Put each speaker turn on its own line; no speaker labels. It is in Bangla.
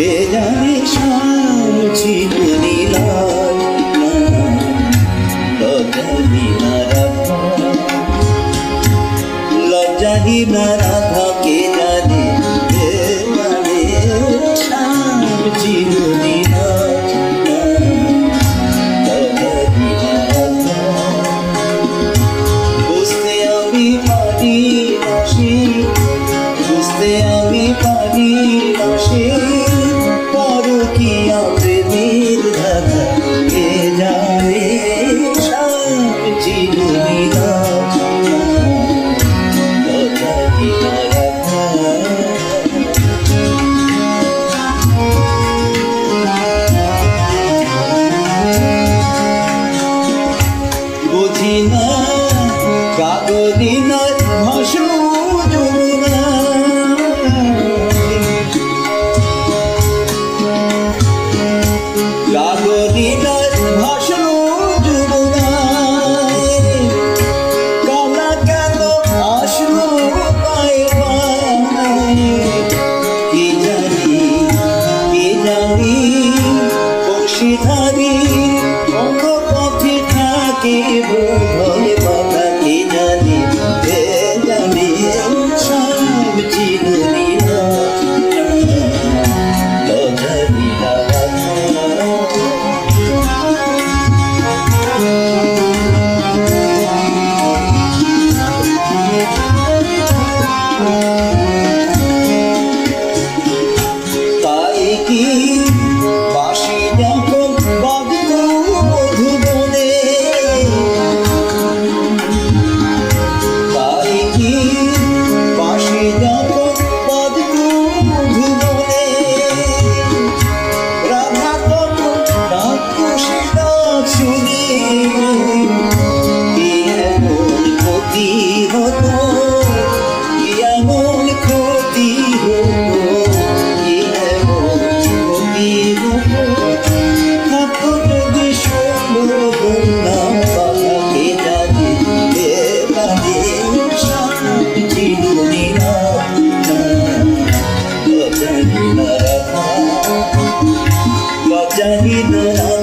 কে জানে সামছি বলিলাল লজ্জাহীনা রাধা লজ্জাহীনা রাধা কে জানে কে জানে সামছি বলিলাল বুঝতে আমি পারি আসি বুঝতে আমি পারি আসি বুঝি না কাগরি না ভাসু যমুনা কাগরি না ভাসু যমুনা কালা কেন আসলো পায়ে কি জানি কি জানি বংশীধারী অন্য পথে থাকে জানি না রাধা জানি না রাধা